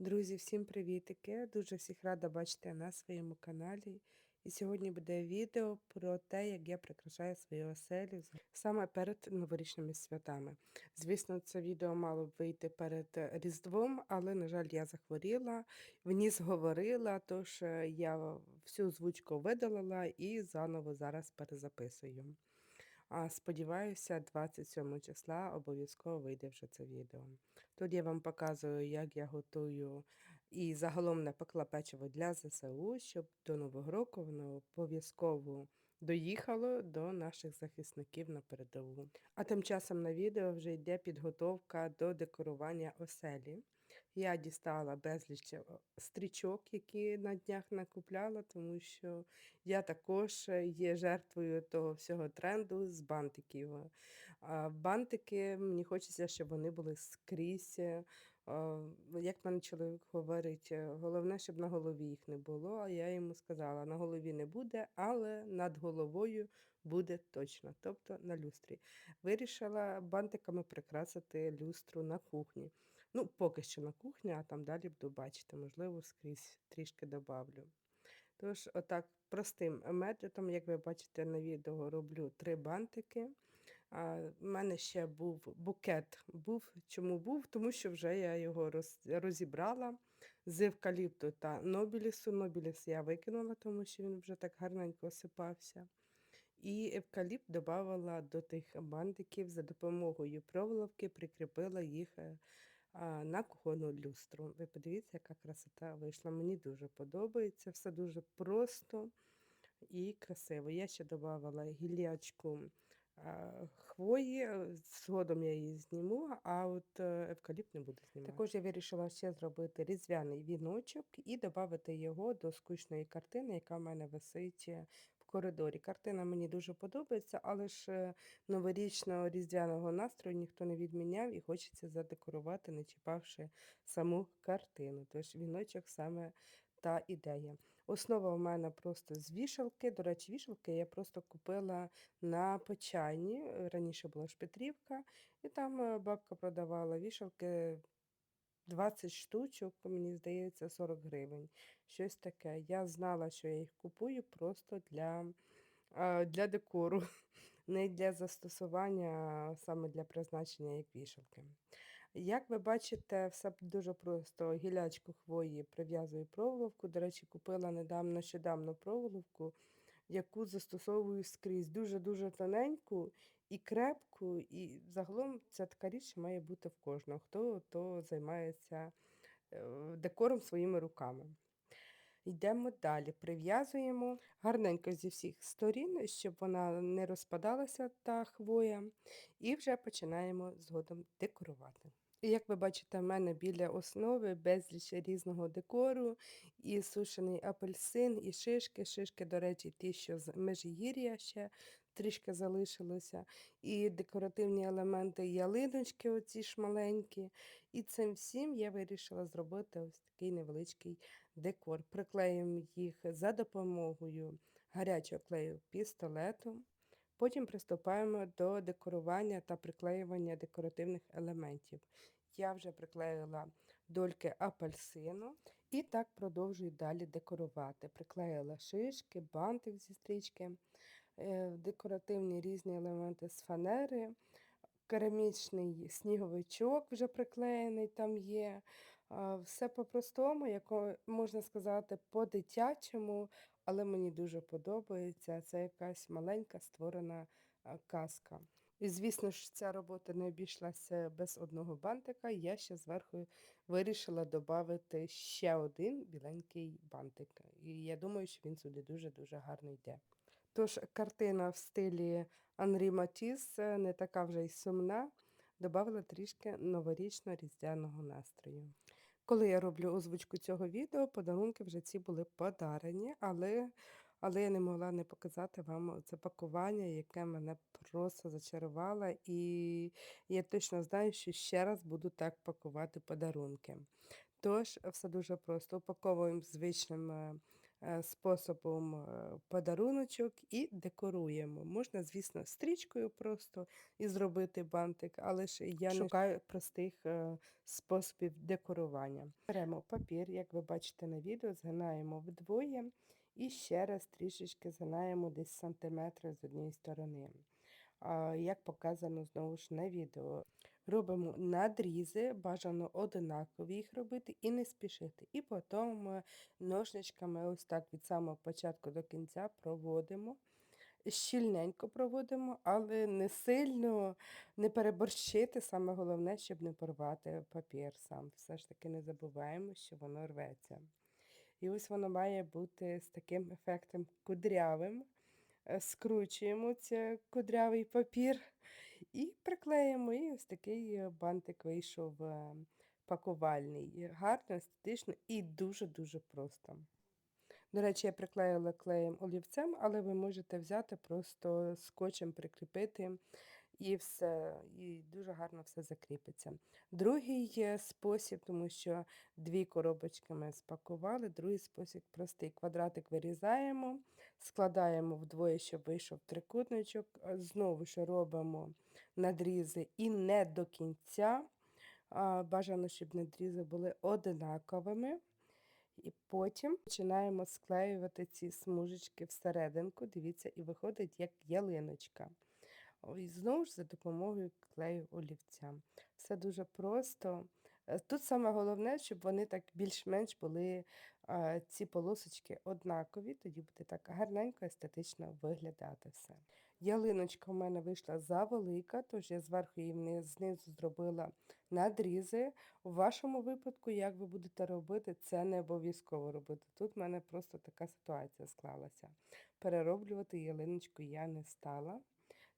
Друзі, всім привітики! Дуже всіх рада бачити на своєму каналі. І сьогодні буде відео про те, як я прикрашаю свою оселю саме перед новорічними святами. Звісно, це відео мало б вийти перед Різдвом, але, на жаль, я захворіла, в ніс говорила, тож е, я всю озвучку видалила і заново зараз перезаписую. А сподіваюся, 27 числа обов'язково вийде вже це відео. Тут я вам показую, як я готую і загалом напекла печиво для ЗСУ, щоб до Нового року воно обов'язково доїхало до наших захисників на передову. А тим часом на відео вже йде підготовка до декорування оселі. Я дістала безліч е, стрічок, які на днях накупляла, тому що я також е, є жертвою того всього тренду з бантиків. Бантики мені хочеться, щоб вони були скрізь. е, Як мене чоловік говорить, головне, щоб на голові їх не було. А я йому сказала, на голові не буде, але над головою буде точно, тобто на люстрі. Вирішила бантиками прикрасити люстру на кухні. Ну, поки що на кухні, а там далі буду бачити, можливо, скрізь трішки добавлю. Тож, отак, простим методом, як ви бачите на відео, роблю три бантики. А, в мене ще був букет. Був, Чому був? Тому що вже я його роз, розібрала з евкаліпту та нобілісу. Нобіліс я викинула, тому що він вже так гарненько осипався. І евкаліпт додавала до тих бантиків за допомогою проволоки, прикріпила їх е, на кухонну люстру. Ви подивіться, яка красота вийшла. Мені дуже подобається, все дуже просто і красиво. Я ще додавала гілячку хвої, е, згодом я її зніму, а от е, евкаліпт не буду знімати. Також я вирішила ще зробити різдвяний віночок і додати його до скучної картини, яка в мене висить е, коридорі. Картина мені дуже подобається, але ж новорічного різдвяного настрою ніхто не відміняв і хочеться задекорувати, не чіпавши саму картину. Тож віночок саме та ідея. Основа в мене просто з вішалки. До речі, вішалки я просто купила на Почайні. Раніше була ж Петрівка, і там е, бабка продавала вішалки 20 штучок, мені здається, 40 гривень. Щось таке. Я знала, що я їх купую просто для, для декору, не для застосування, а саме для призначення як вішалки. Як ви бачите, все дуже просто. Гілячку хвої прив'язую проволоку. До речі, купила недавно нещодавно проволоку, яку застосовую скрізь. Дуже-дуже тоненьку і крепку, і загалом ця така річ має бути в кожного, хто то займається е, декором своїми руками. Йдемо далі, прив'язуємо гарненько зі всіх сторін, щоб вона не розпадалася та хвоя, і вже починаємо згодом декорувати. І як ви бачите, в мене біля основи безліч різного декору, і сушений апельсин, і шишки. Шишки, до речі, ті, що з Межигір'я ще трішки залишилося, і декоративні елементи ялиночки, оці ж маленькі. І цим всім я вирішила зробити ось такий невеличкий декор. Приклеїмо їх за допомогою гарячого клею пістолету. Потім приступаємо до декорування та приклеювання декоративних елементів. Я вже приклеїла дольки апельсину і так продовжую далі декорувати. Приклеїла шишки, бантик зі стрічки, декоративні різні елементи з фанери, керамічний сніговичок вже приклеєний там є. Все по-простому, як можна сказати, по-дитячому, але мені дуже подобається. Це якась маленька створена казка. І, звісно ж, ця робота не обійшлася без одного бантика. Я ще зверху вирішила додати ще один біленький бантик. І я думаю, що він сюди дуже-дуже гарно йде. Тож картина в стилі Анрі Матіс е, не така вже й сумна, додала трішки новорічно-різдвяного настрою. Коли я роблю озвучку цього відео, подарунки вже ці були подарені, але але я не могла не показати вам це пакування, яке мене просто зачарувало, і я точно знаю, що ще раз буду так пакувати подарунки. Тож, все дуже просто. Упаковуємо звичним е, способом е, подаруночок і декоруємо. Можна, звісно, стрічкою просто і зробити бантик, але ж я шукаю простих е, способів декорування. Беремо папір, як ви бачите на відео, згинаємо вдвоє і ще раз трішечки згинаємо десь сантиметр з однієї сторони. Як показано знову ж на відео. Робимо надрізи, бажано одинакові їх робити і не спішити. І потім ножничками ось так від самого початку до кінця проводимо. Щільненько проводимо, але не сильно не переборщити. Саме головне, щоб не порвати папір сам. Все ж таки не забуваємо, що воно рветься. І ось воно має бути з таким ефектом кудрявим. Е, Скручуємо цей кудрявий папір і приклеїмо. І ось такий е, бантик вийшов е, пакувальний. Гарно, естетично і дуже-дуже просто. До речі, я приклеїла клеєм олівцем, але ви можете взяти просто скотчем прикріпити і все, і дуже гарно все закріпиться. Другий спосіб, тому що дві коробочки ми спакували, другий спосіб простий. Квадратик вирізаємо, складаємо вдвоє, щоб вийшов трикутничок. Знову ж робимо надрізи і не до кінця. Бажано, щоб надрізи були одинаковими. І потім починаємо склеювати ці смужечки всерединку, дивіться, і виходить як ялиночка. І знову ж за допомогою клею олівця. Все дуже просто. Е, тут саме головне, щоб вони так більш-менш були ці полосочки однакові, тоді буде так гарненько, естетично виглядати все. Ялиночка в мене вийшла завелика, тож я зверху її знизу зробила надрізи. У вашому випадку, як ви будете робити, це не обов'язково робити. Тут в мене просто така ситуація склалася. Перероблювати ялиночку я не стала.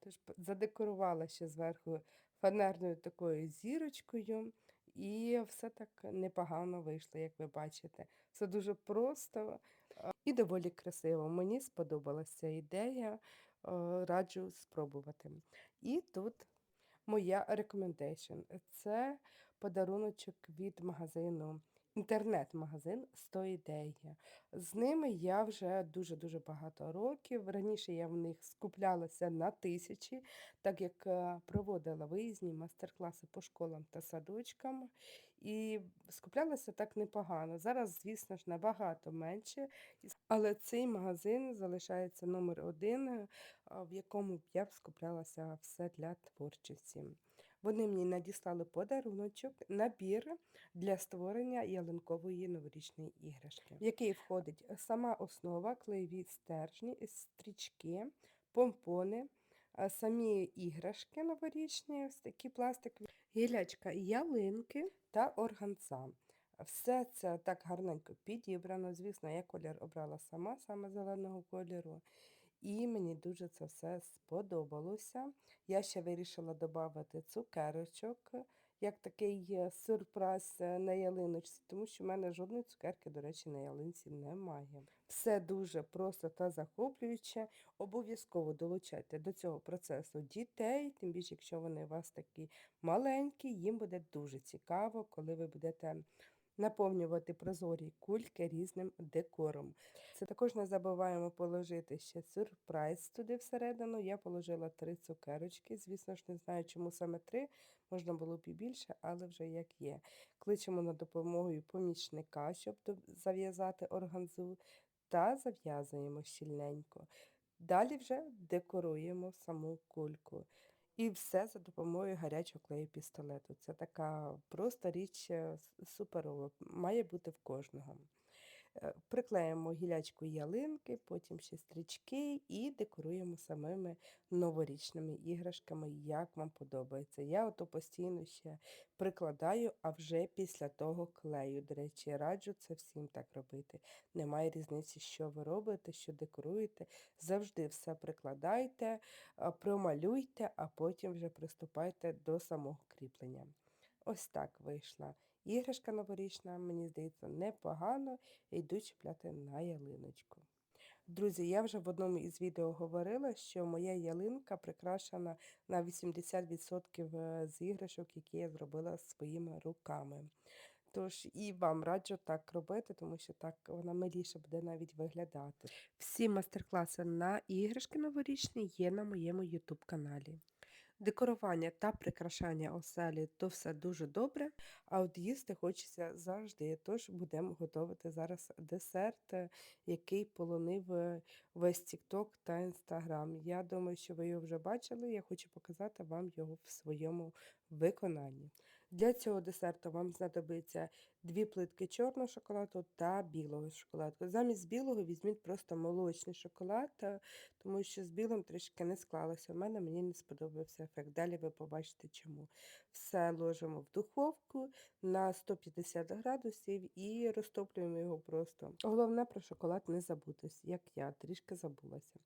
Тож задекорувала ще зверху фанерною такою зірочкою, і все так непогано вийшло, як ви бачите. Все дуже просто і доволі красиво. Мені сподобалася ідея, раджу спробувати. І тут моя рекомендейшн. Це подаруночок від магазину Інтернет-магазин 100 ідей. З ними я вже дуже-дуже багато років. Раніше я в них скуплялася на тисячі, так як е, проводила виїзні майстер-класи по школам та садочкам. І скуплялася так непогано. Зараз, звісно ж, набагато менше. Але цей магазин залишається номер один, е, в якому я б скуплялася все для творчості. Вони мені надіслали подаруночок, набір для створення ялинкової новорічної іграшки, в який входить сама основа, клеєві стержні, стрічки, помпони, самі іграшки новорічні, такі пластикові, гілячка ялинки та органца. Все це так гарненько підібрано. Звісно, я колір обрала сама, саме зеленого кольору. І мені дуже це все сподобалося. Я ще вирішила додати цукерочок, як такий сюрприз е, на ялиночці, тому що в мене жодної цукерки, до речі, на ялинці немає. Все дуже просто та захоплююче. Обов'язково долучайте до цього процесу дітей, тим більше, якщо вони у вас такі маленькі, їм буде дуже цікаво, коли ви будете наповнювати прозорі кульки різним декором. Це також не забуваємо положити ще сюрприз туди всередину. Я положила три цукерочки. Звісно ж, не знаю, чому саме три, можна було б і більше, але вже як є. Кличемо на допомогу помічника, щоб зав'язати органзу, та зав'язуємо щільненько. Далі вже декоруємо саму кульку. І все за допомогою гарячого клею пістолету. Це така проста річ е, суперова, має бути в кожного. Е, приклеїмо гілячку ялинки, потім ще стрічки і декоруємо самими новорічними іграшками, як вам подобається. Я ото постійно ще прикладаю, а вже після того клею. До речі, раджу це всім так робити. Немає різниці, що ви робите, що декоруєте. Завжди все прикладайте, промалюйте, а потім вже приступайте до самого кріплення. Ось так вийшла. Іграшка новорічна, мені здається, непогано йду чіпляти на ялиночку. Друзі, я вже в одному із відео говорила, що моя ялинка прикрашена на 80% е, з іграшок, які я зробила своїми руками. Тож і вам раджу так робити, тому що так вона миліше буде навіть виглядати. Всі майстер-класи на іграшки новорічні є на моєму YouTube каналі. Декорування та прикрашання оселі то все дуже добре, а от їсти хочеться завжди. Тож будемо готувати зараз десерт, е, який полонив е, весь TikTok та Instagram. Я думаю, що ви його вже бачили. Я хочу показати вам його в своєму виконанні. Для цього десерту вам знадобиться дві плитки чорного шоколаду та білого шоколаду. Замість білого візьміть просто молочний шоколад, е, тому що з білим трішки не склалося. У мене мені не сподобався ефект. Далі ви побачите чому. Все ложимо в духовку на 150 градусів і розтоплюємо його просто. Головне про шоколад не забутись, як я трішки забулася.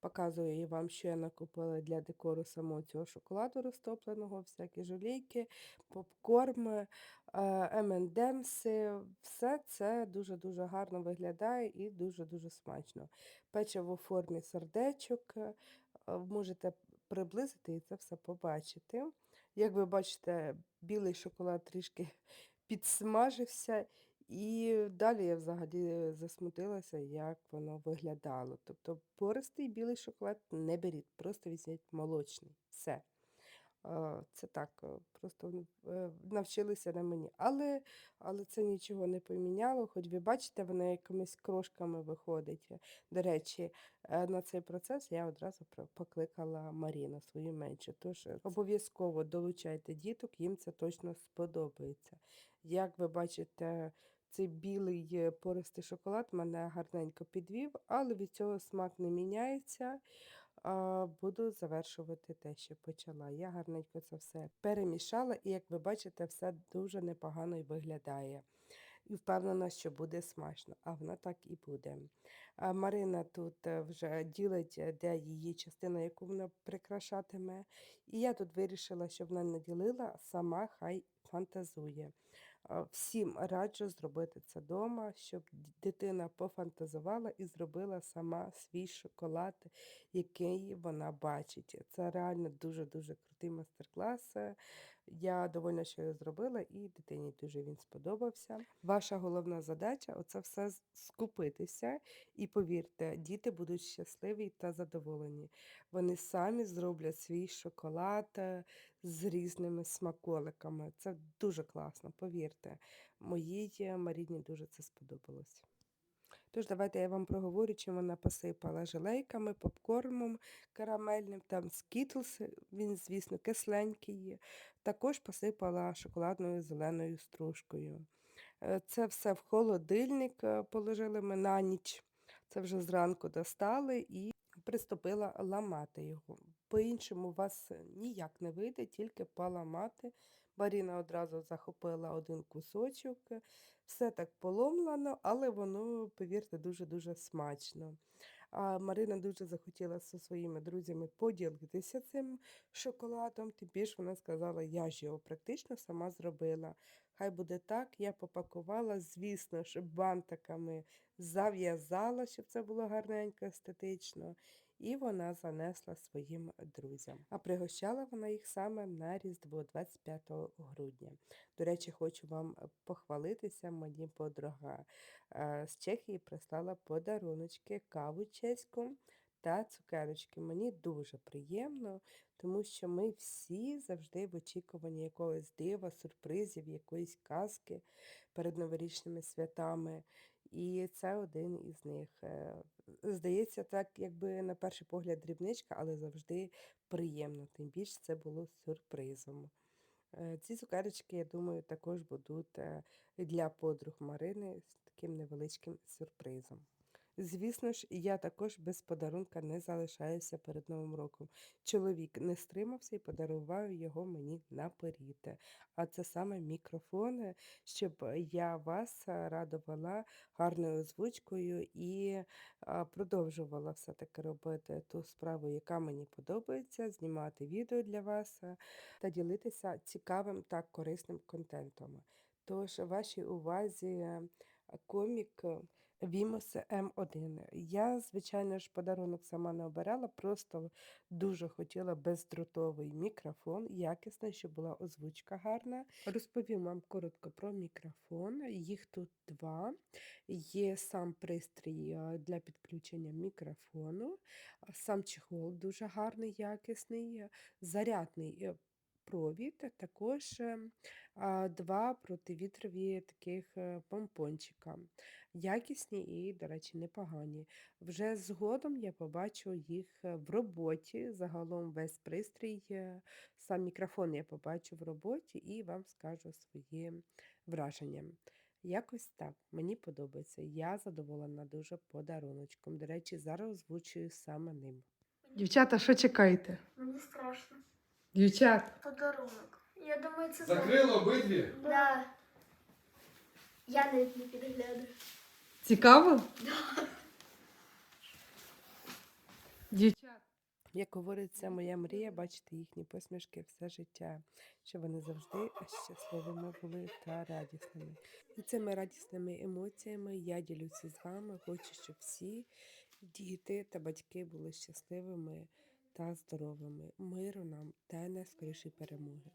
Показую вам, що я накупила для декору самого цього шоколаду розтопленого, всякі жолійки, попкорн, M&M's. Все це дуже-дуже гарно виглядає і дуже-дуже смачно. Печиво у формі сердечок. е, Можете приблизити і це все побачити. Як ви бачите, білий шоколад трішки підсмажився, і далі я взагалі засмутилася, як воно виглядало. Тобто пористий білий шоколад не беріть, просто візьміть молочний. Все. Це так, е, просто е, навчилися на мені. Але, але це нічого не поміняло, хоч ви бачите, вона якимись крошками виходить. До речі, е, на цей процес я одразу покликала Маріну, свою меншу. Тож обов'язково долучайте діток, їм це точно сподобається. Як ви бачите, цей білий пористий шоколад мене гарненько підвів, але від цього смак не міняється. Буду завершувати те, що почала. Я гарненько це все перемішала, і, як ви бачите, все дуже непогано й виглядає. І впевнена, що буде смачно, а вона так і буде. А Марина тут е, вже ділить, е, де її частина, яку вона прикрашатиме. І я тут вирішила, щоб вона не ділила, сама хай фантазує. Всім раджу зробити це вдома, щоб дитина пофантазувала і зробила сама свій шоколад, який вона бачить. Це реально дуже-дуже крутий майстер-клас. Я довольна, що його зробила, і дитині дуже він сподобався. Ваша головна задача оце все скупитися. І повірте, діти будуть щасливі та задоволені. Вони самі зроблять свій шоколад з різними смаколиками. Це дуже класно, повірте. Моїй е, Маріні дуже це сподобалось. Тож давайте я вам проговорю, чим вона посипала желейками, попкормом карамельним, там скітлс, він, звісно, кисленький. Також посипала шоколадною зеленою стружкою. Е, Це все в холодильник е, положили ми на ніч. Це вже зранку достали і приступила ламати його. По-іншому вас ніяк не вийде, тільки поламати. Маріна одразу захопила один кусочок. Все так поломлено, але воно, повірте, дуже-дуже смачно. А Марина дуже захотіла зі своїми друзями поділитися цим шоколадом. Тим більше вона сказала, я ж його практично сама зробила. Хай буде так, я попакувала, звісно ж, бантиками зав'язала, щоб це було гарненько, естетично. І вона занесла своїм друзям. А пригощала вона їх саме на Різдво 25 грудня. До речі, хочу вам похвалитися, мені подруга е, з Чехії прислала подаруночки, каву чеську та цукерочки. Мені дуже приємно, тому що ми всі завжди в очікуванні якогось дива, сюрпризів, якоїсь казки перед новорічними святами. І це один із них. Здається, так, якби на перший погляд дрібничка, але завжди приємно. Тим більше це було сюрпризом. Е, Ці цукерочки, я думаю, також будуть е, для подруг Марини з таким невеличким сюрпризом. Звісно ж, я також без подарунка не залишаюся перед Новим роком. Чоловік не стримався і подарував його мені наперед. А це саме мікрофон, е, щоб я вас е, радувала гарною озвучкою і продовжувала все-таки робити ту справу, яка мені подобається, знімати відео для вас е, та ділитися цікавим та корисним контентом. Тож, вашій увазі е, комік, Vimos М1. Я, звичайно ж, подарунок сама не обирала, просто дуже хотіла бездротовий мікрофон, якісний, щоб була озвучка гарна. Розповім вам коротко про мікрофон. Їх тут два. Є сам пристрій для підключення мікрофону, сам чехол дуже гарний, якісний, зарядний е, провід, також е, а, два противітрові таких е, помпончика. Якісні і, до речі, непогані. Вже згодом я побачу їх е, в роботі. Загалом весь пристрій, е, сам мікрофон я побачу в роботі і вам скажу свої враження. Якось так, мені подобається. Я задоволена дуже подаруночком. До речі, зараз озвучую саме ним. Дівчата, що чекаєте? Мені страшно. Дівчат, Подарунок. Я думаю, це Закрили обидві? Да. Я навіть не підглядаю. Цікаво? Дівчат. Як говорить, це моя мрія бачити їхні посмішки все життя, щоб вони завжди щасливими були та радісними. І цими радісними емоціями я ділюся з вами. Хочу, щоб всі діти та батьки були щасливими та здоровими. Миру нам та найскорішої перемоги.